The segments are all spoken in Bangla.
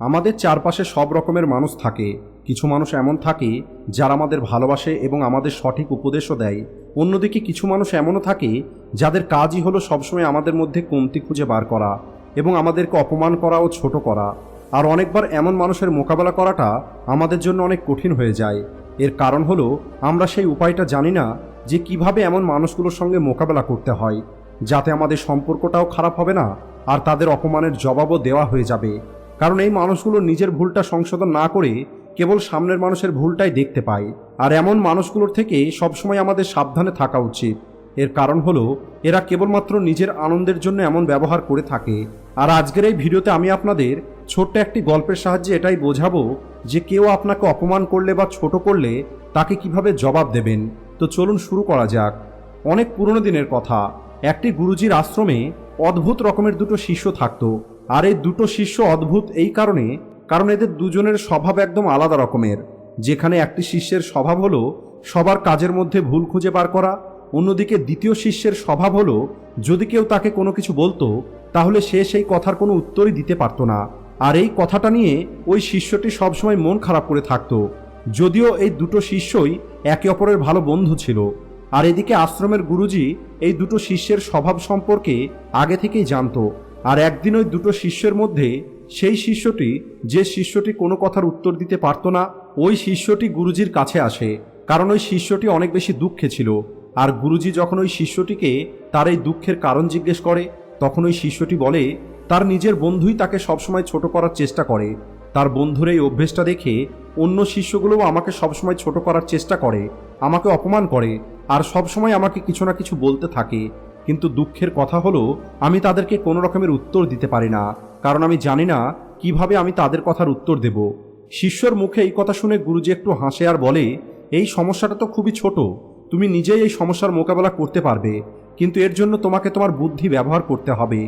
আমাদের চারপাশে সব রকমের মানুষ থাকে। কিছু মানুষ এমন থাকে, যারা আমাদের ভালোবাসে এবং আমাদের সঠিক উপদেশও দেয়। অন্যদিকে কিছু মানুষ এমনও থাকে, যাদের কাজই হলো সবসময় আমাদের মধ্যে কমতি খুঁজে বার করা এবং আমাদেরকে অপমান করা ও ছোট করা। আর অনেকবার এমন মানুষের মোকাবেলা করাটা আমাদের জন্য অনেক কঠিন হয়ে যায়। এর কারণ হলো, আমরা সেই উপায়টা জানি না যে কীভাবে এমন মানুষগুলোর সঙ্গে মোকাবেলা করতে হয়, যাতে আমাদের সম্পর্কটাও খারাপ হবে না, আর তাদের অপমানের জবাবও দেওয়া হয়ে যাবে। কারণ এই মানুষগুলো নিজের ভুলটা সংশোধন না করে কেবল সামনের মানুষের ভুলটাই দেখতে পায়। আর এমন মানুষগুলোর থেকে সবসময় আমাদের সাবধানে থাকা উচিত। এর কারণ হলো, এরা কেবলমাত্র নিজের আনন্দের জন্য এমন ব্যবহার করে থাকে। আর আজকের এই ভিডিওতে আমি আপনাদের ছোট্ট একটি গল্পের সাহায্যে এটাই বোঝাবো যে কেউ আপনাকে অপমান করলে বা ছোট করলে তাকে কীভাবে জবাব দেবেন। তো চলুন শুরু করা যাক। অনেক পুরনো দিনের কথা। একটি গুরুজির আশ্রমে অদ্ভুত রকমের দুটো শিষ্য থাকতো। আর এই দুটো শিষ্য অদ্ভুত এই কারণে, কারণ এদের দুজনের স্বভাব একদম আলাদা রকমের। যেখানে একটি শিষ্যের স্বভাব হলো, সবার কাজের মধ্যে ভুল খুঁজে বার করা। অন্যদিকে দ্বিতীয় শিষ্যের স্বভাব হলো, যদি কেউ তাকে কোনো কিছু বলতো, তাহলে সে সেই কথার কোনো উত্তরই দিতে পারতো না। আর এই কথাটা নিয়ে ওই শিষ্যটি সবসময় মন খারাপ করে থাকতো। যদিও এই দুটো শিষ্যই একে অপরের ভালো বন্ধু ছিল। আর এদিকে আশ্রমের গুরুজি এই দুটো শিষ্যের স্বভাব সম্পর্কে আগে থেকেই জানতো। আর একদিন ওই দুটো শিষ্যের মধ্যে সেই শিষ্যটি, যে শিষ্যটি কোনো কথার উত্তর দিতে পারতো না, ওই শিষ্যটি গুরুজির কাছে আসে, কারণ ওই শিষ্যটি অনেক বেশি দুঃখে ছিল। আর গুরুজি যখন ওই শিষ্যটিকে তার এই দুঃখের কারণ জিজ্ঞেস করে, তখন ওই শিষ্যটি বলে, তার নিজের বন্ধুই তাকে সবসময় ছোট করার চেষ্টা করে। তার বন্ধুর এই অভ্যেসটা দেখে অন্য শিষ্যগুলোও আমাকে সবসময় ছোট করার চেষ্টা করে, আমাকে অপমান করে, আর সবসময় আমাকে কিছু না কিছু বলতে থাকে। কিন্তু দুঃখের কথা হলো, আমি তাদেরকে কোনো রকমের উত্তর দিতে পারি না, কারণ আমি জানি না কীভাবে আমি তাদের কথার উত্তর দেব। শিষ্যর মুখে এই কথা শুনে গুরুজি একটু হাসে আর বলে, এই সমস্যাটা তো খুবই ছোট, তুমি নিজেই এই সমস্যার মোকাবেলা করতে পারবে, কিন্তু এর জন্য তোমাকে তোমার বুদ্ধি ব্যবহার করতে হবে।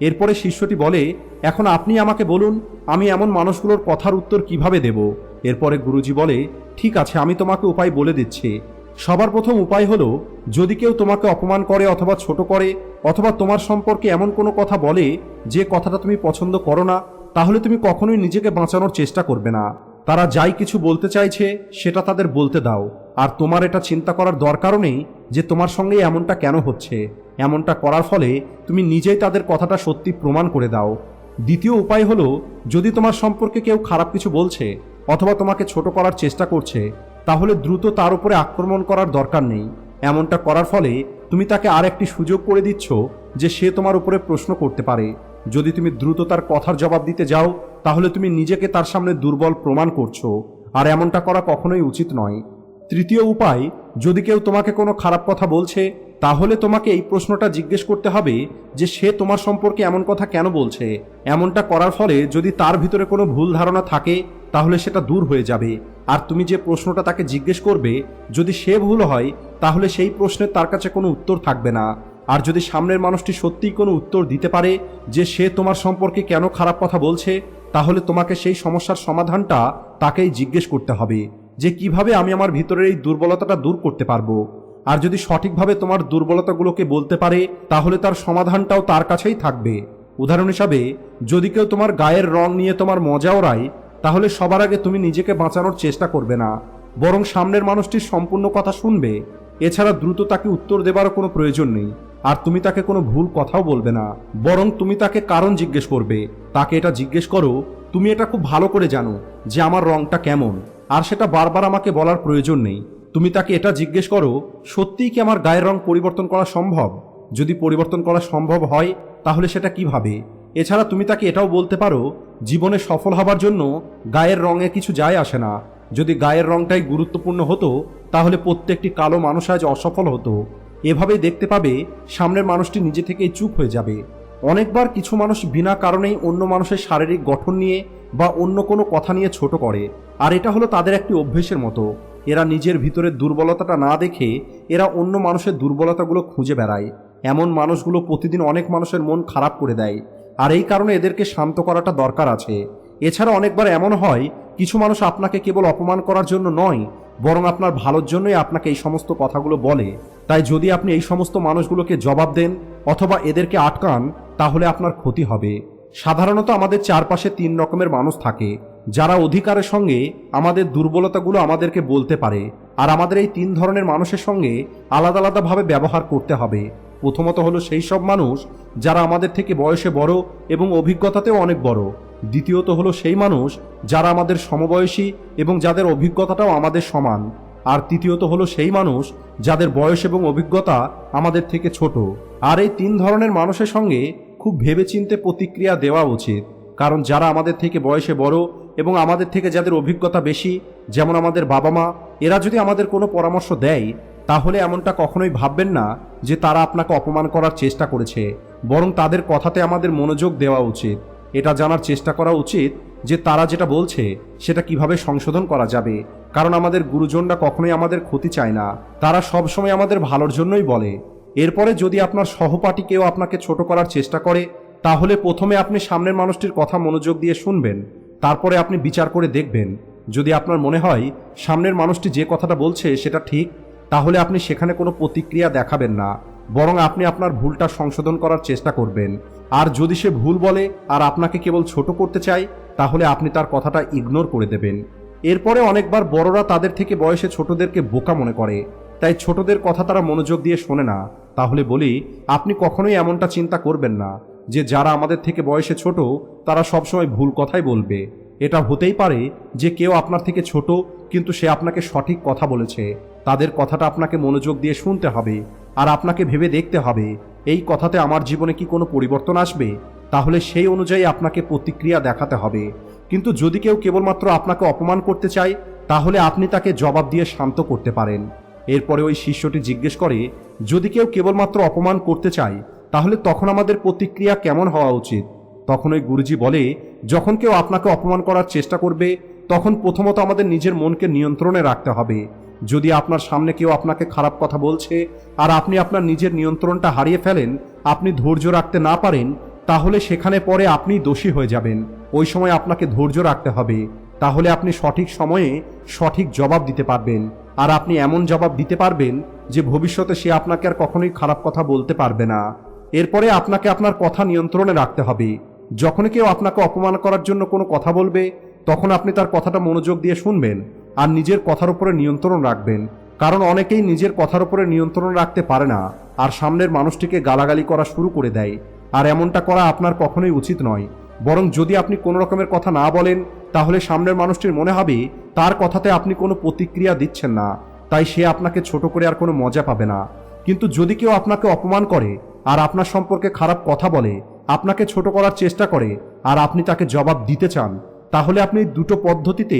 এরপরে শিষ্যটি বলে, এখন আপনি আমাকে বলুন, আমি এমন মানুষগুলোর কথার উত্তর কীভাবে দেব? এরপরে গুরুজি বলে, ঠিক আছে, আমি তোমাকে উপায় বলে দিচ্ছি। সবার প্রথম উপায় হলো, যদি কেউ তোমাকে অপমান করে অথবা ছোট করে, অথবা তোমার সম্পর্কে এমন কোনো কথা বলে যে কথাটা তুমি পছন্দ করো না, তাহলে তুমি কখনোই নিজেকে বাঁচানোর চেষ্টা করবে না। তারা যাই কিছু বলতে চাইছে, সেটা তাদের বলতে দাও। আর তোমার এটা চিন্তা করার দরকারও নেই যে তোমার সঙ্গে এমনটা কেন হচ্ছে। এমনটা করার ফলে তুমি নিজেই তাদের কথাটা সত্যি প্রমাণ করে দাও। দ্বিতীয় উপায় হলো, যদি তোমার সম্পর্কে কেউ খারাপ কিছু বলছে, অথবা তোমাকে ছোট করার চেষ্টা করছে তাহলে দ্রুত তার উপরে আক্রমণ করার দরকার নেই। এমনটা করার ফলে তুমি তাকে আর একটি সুযোগ করে দিচ্ছ যে সে তোমার উপরে প্রশ্ন করতে পারে। যদি তুমি দ্রুত তার কথার জবাব দিতে যাও, তাহলে তুমি নিজেকে তার সামনে দুর্বল প্রমাণ করছ। আর এমনটা করা কখনোই উচিত নয়। তৃতীয় উপায় যদি কেউ তোমাকে কোনো খারাপ কথা বলছে, তাহলে তোমাকে এই প্রশ্নটা জিজ্ঞেস করতে হবে যে সে তোমার সম্পর্কে এমন কথা কেন বলছে। এমনটা করার ফলে যদি তার ভিতরে কোনো ভুল ধারণা থাকে, তাহলে সেটা দূর হয়ে যাবে। আর তুমি যে প্রশ্নটা তাকে জিজ্ঞেস করবে, যদি সে ভুল হয়, তাহলে সেই প্রশ্নের তার কাছে কোনো উত্তর থাকবে না। আর যদি সামনের মানুষটি সত্যিই কোনো উত্তর দিতে পারে যে সে তোমার সম্পর্কে কেন খারাপ কথা বলছে, তাহলে তোমাকে সেই সমস্যার সমাধানটা তাকেই জিজ্ঞেস করতে হবে। যে কীভাবে আমি আমার ভিতরের এই দুর্বলতাটা দূর করতে পারব। আর যদি সঠিকভাবে তোমার দুর্বলতাগুলোকে বলতে পারে, তাহলে তার সমাধানটাও তার কাছেই থাকবে। উদাহরণ হিসাবে, যদি কেউ তোমার গায়ের রং নিয়ে তোমার মজা ওড়ায়, তাহলে সবার আগে তুমি নিজেকে বাঁচানোর চেষ্টা করবে না। বরং সামনের মানুষটির সম্পূর্ণ কথা শুনবে। এছাড়া দ্রুত তাকে উত্তর দেবারও কোনো প্রয়োজন নেই। আর তুমি তাকে কোনো ভুল কথাও বলবে না। বরং তুমি তাকে কারণ জিজ্ঞেস করবে। তাকে এটা জিজ্ঞেস করো, তুমি এটা খুব ভালো করে জানো যে আমার রংটা কেমন? আর সেটা বারবার আমাকে বলার প্রয়োজন নেই। তুমি তাকে এটা জিজ্ঞেস করো, সত্যিই কি আমার গায়ের রং পরিবর্তন করা সম্ভব? যদি পরিবর্তন করা সম্ভব হয়, তাহলে সেটা কীভাবে? এছাড়া তুমি তাকে এটাও বলতে পারো, জীবনে সফল হবার জন্য গায়ের রঙে কিছু যায় আসে না। যদি গায়ের রংটাই গুরুত্বপূর্ণ হতো, তাহলে প্রত্যেকটি কালো মানুষ আজ অসফল হতো। এভাবেই দেখতে পাবে, সামনের মানুষটি নিজে থেকেই চুপ হয়ে যাবে। অনেকবার কিছু মানুষ বিনা কারণেই অন্য মানুষের শারীরিক গঠন নিয়ে বা অন্য কোনো কথা নিয়ে ছোট করে। আর এটা হলো তাদের একটি অভ্যেসের মতো। এরা নিজের ভিতরের দুর্বলতাটা না দেখে এরা অন্য মানুষের দুর্বলতাগুলো খুঁজে বেড়ায়। এমন মানুষগুলো প্রতিদিন অনেক মানুষের মন খারাপ করে দেয়। আর এই কারণে এদেরকে শান্ত করাটা দরকার আছে। এছাড়া অনেকবার এমন হয়, কিছু মানুষ আপনাকে কেবল অপমান করার জন্য নয়, বরং আপনার ভালোর জন্যই আপনাকে এই সমস্ত কথাগুলো বলে। তাই যদি আপনি এই সমস্ত মানুষগুলোকে জবাব দেন অথবা এদেরকে আটকান, তাহলে আপনার ক্ষতি হবে। সাধারণত আমাদের চারপাশে তিন রকমের মানুষ থাকে। যারা অধিকারের সঙ্গে আমাদের দুর্বলতাগুলো আমাদেরকে বলতে পারে আর আমাদের এই তিন ধরনের মানুষের সঙ্গে আলাদা আলাদাভাবে ব্যবহার করতে হবে। প্রথমত হলো সেই সব মানুষ যারা আমাদের থেকে বয়সে বড় এবং অভিজ্ঞতাতেও অনেক বড়। দ্বিতীয়ত হলো সেই মানুষ যারা আমাদের সমবয়সী এবং যাদের অভিজ্ঞতাটাও আমাদের সমান। আর তৃতীয়ত হলো সেই মানুষ যাদের বয়স এবং অভিজ্ঞতা আমাদের থেকে ছোট। আর এই তিন ধরনের মানুষের সঙ্গে খুব ভেবেচিন্তে প্রতিক্রিয়া দেওয়া উচিত। কারণ যারা আমাদের থেকে বয়সে বড় এবং আমাদের থেকে যাদের অভিজ্ঞতা বেশি, যেমন আমাদের বাবা মা, এরা যদি আমাদের কোনো পরামর্শ দেয়, তাহলে এমনটা কখনোই ভাববেন না যে তারা আপনাকে অপমান করার চেষ্টা করেছে, বরং তাদের কথাতে আমাদের মনোযোগ দেওয়া উচিত। এটা জানার চেষ্টা করা উচিত যে তারা যেটা বলছে, সেটা কীভাবে সংশোধন করা যাবে। কারণ আমাদের গুরুজনরা কখনোই আমাদের ক্ষতি চায় না, তারা সবসময় আমাদের ভালোর জন্যই বলে। এরপরে যদি আপনার সহপাঠী কেউ আপনাকে ছোট করার চেষ্টা করে তাহলে প্রথমে আপনি সামনের মানুষটির কথা মনোযোগ দিয়ে শুনবেন, তারপরে আপনি বিচার করে দেখবেন। যদি আপনার মনে হয় সামনের মানুষটি যে কথাটা বলছে সেটা ঠিক, তাহলে আপনি সেখানে কোনো প্রতিক্রিয়া দেখাবেন না, বরং আপনি আপনার ভুলটা সংশোধন করার চেষ্টা করবেন। আর যদি সে ভুল বলে আর আপনাকে কেবল ছোট করতে চায়, তাহলে আপনি তার কথাটা ইগনোর করে দেবেন। এরপরে অনেকবার বড়রা তাদের থেকে বয়সে ছোটদেরকে বোকা মনে করে, তাই ছোটদের কথা তারা মনোযোগ দিয়ে শোনে না। তাহলে বলি, আপনি কখনোই এমনটা চিন্তা করবেন না। যে যারা আমাদের থেকে বয়সে ছোট, তারা সবসময় ভুল কথাই বলবে। এটা হতেই পারে যে কেউ আপনার থেকে ছোট, কিন্তু সে আপনাকে সঠিক কথা বলেছে। তাদের কথাটা আপনাকে মনোযোগ দিয়ে শুনতে হবে, আর আপনাকে ভেবে দেখতে হবে, এই কথাতে আমার জীবনে কি কোনো পরিবর্তন আসবে? তাহলে সেই অনুযায়ী আপনাকে প্রতিক্রিয়া দেখাতে হবে। কিন্তু যদি কেউ কেবলমাত্র আপনাকে অপমান করতে চায়, তাহলে আপনি তাকে জবাব দিয়ে শান্ত করতে পারেন। এরপরে ওই শিষ্যটি জিজ্ঞেস করে, যদি কেউ কেবলমাত্র অপমান করতে চায় তাহলে তখন আমাদের প্রতিক্রিয়া কেমন হওয়া উচিত? তখন ওই গুরুজি বলে, যখন কেউ আপনাকে অপমান করার চেষ্টা করবে, তখন প্রথমত আমাদের নিজের মনকে নিয়ন্ত্রণে রাখতে হবে। যদি আপনার সামনে কেউ আপনাকে খারাপ কথা বলছে, আর আপনি আপনার নিজের নিয়ন্ত্রণটা হারিয়ে ফেলেন, আপনি ধৈর্য রাখতে না পারেন, তাহলে সেখানে পরে আপনি দোষী হয়ে যাবেন। ওই সময় আপনাকে ধৈর্য রাখতে হবে। তাহলে আপনি সঠিক সময়ে সঠিক জবাব দিতে পারবেন। আর আপনি এমন জবাব দিতে পারবেন যে ভবিষ্যতে সে আপনাকে আর কখনোই খারাপ কথা বলতে পারবে না। এরপরে আপনাকে আপনার কথা নিয়ন্ত্রণে রাখতে হবে। যখনই কেউ আপনাকে অপমান করার জন্য কোনো কথা বলবে, তখন আপনি তার কথাটা মনোযোগ দিয়ে শুনবেন আর নিজের কথার উপরে নিয়ন্ত্রণ রাখবেন। কারণ অনেকেই নিজের কথার উপরে নিয়ন্ত্রণ রাখতে পারে না আর সামনের মানুষটিকে গালাগালি করা শুরু করে দেয়। আর এমনটা করা আপনার কখনোই উচিত নয়। বরং যদি আপনি কোনো রকমের কথা না বলেন, তাহলে সামনের মানুষটির মনে হবে, তার কথাতে আপনি কোনো প্রতিক্রিয়া দিচ্ছেন না। তাই সে আপনাকে ছোট করে আর কোনো মজা পাবে না। কিন্তু যদি কেউ আপনাকে অপমান করে আর আপনার সম্পর্কে খারাপ কথা বলে, আপনাকে ছোট করার চেষ্টা করে, আর আপনি তাকে জবাব দিতে চান, তাহলে আপনি দুটো পদ্ধতিতে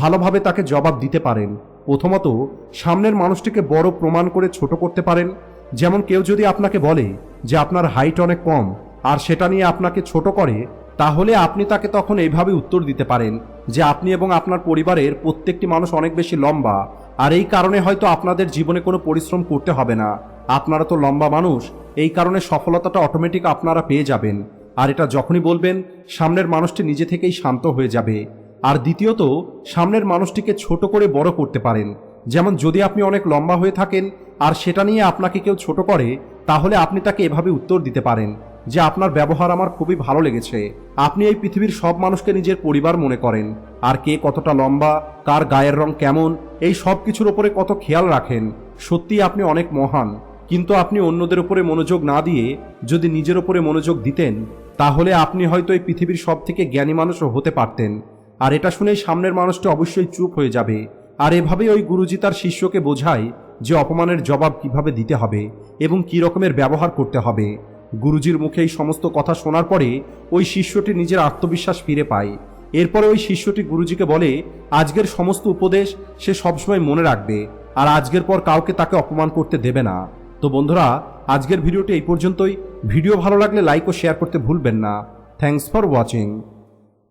ভালোভাবে তাকে জবাব দিতে পারেন। প্রথমত, সামনের মানুষটিকে বড় প্রমাণ করে ছোট করতে পারেন। যেমন কেউ যদি আপনাকে বলে যে আপনার হাইট অনেক কম, আর সেটা নিয়ে আপনাকে ছোট করে, তাহলে আপনি তাকে তখন এইভাবে উত্তর দিতে পারেন যে আপনি এবং আপনার পরিবারের প্রত্যেকটি মানুষ অনেক বেশি লম্বা, আর এই কারণে হয়তো আপনাদের জীবনে কোনো পরিশ্রম করতে হবে না। আপনারা তো লম্বা মানুষ, এই কারণে সফলতাটা অটোমেটিক আপনারা পেয়ে যাবেন। আর এটা যখনই বলবেন, সামনের মানুষটি নিজে থেকেই শান্ত হয়ে যাবে। আর দ্বিতীয়ত, সামনের মানুষটিকে ছোট করে বড় করতে পারেন। যেমন যদি আপনি অনেক লম্বা হয়ে থাকেন, আর সেটা নিয়ে আপনাকে কেউ ছোট করে, তাহলে আপনি তাকে এভাবে উত্তর দিতে পারেন যে, আপনার ব্যবহার আমার খুবই ভালো লেগেছে। আপনি এই পৃথিবীর সব মানুষকে নিজের পরিবার মনে করেন। আর কে কতটা লম্বা, কার গায়ের রং কেমন, এই সব কিছুর ওপরে কত খেয়াল রাখেন। সত্যি আপনি অনেক মহান। কিন্তু আপনি অন্যদের উপরে মনোযোগ না দিয়ে যদি নিজের উপরে মনোযোগ দিতেন, তাহলে আপনি হয়তো এই পৃথিবীর সব থেকে জ্ঞানী মানুষও হতে পারতেন। আর এটা শুনেই সামনের মানুষটি অবশ্যই চুপ হয়ে যাবে। আর এভাবেই ওই গুরুজি তার শিষ্যকে বোঝায় যে অপমানের জবাব কীভাবে দিতে হবে এবং কী রকমের ব্যবহার করতে হবে। গুরুজির মুখে এই সমস্ত কথা শোনার পরে ওই শিষ্যটি নিজের আত্মবিশ্বাস ফিরে পায়। এরপরে ওই শিষ্যটি গুরুজিকে বলে, আজকের সমস্ত উপদেশ সে সবসময় মনে রাখবে, আর আজকের পর কাউকে তাকে অপমান করতে দেবে না। তো বন্ধুরা, আজকের ভিডিওটি এই পর্যন্তই। ভিডিও ভালো লাগলে লাইক ও শেয়ার করতে ভুলবেন না। Thanks for watching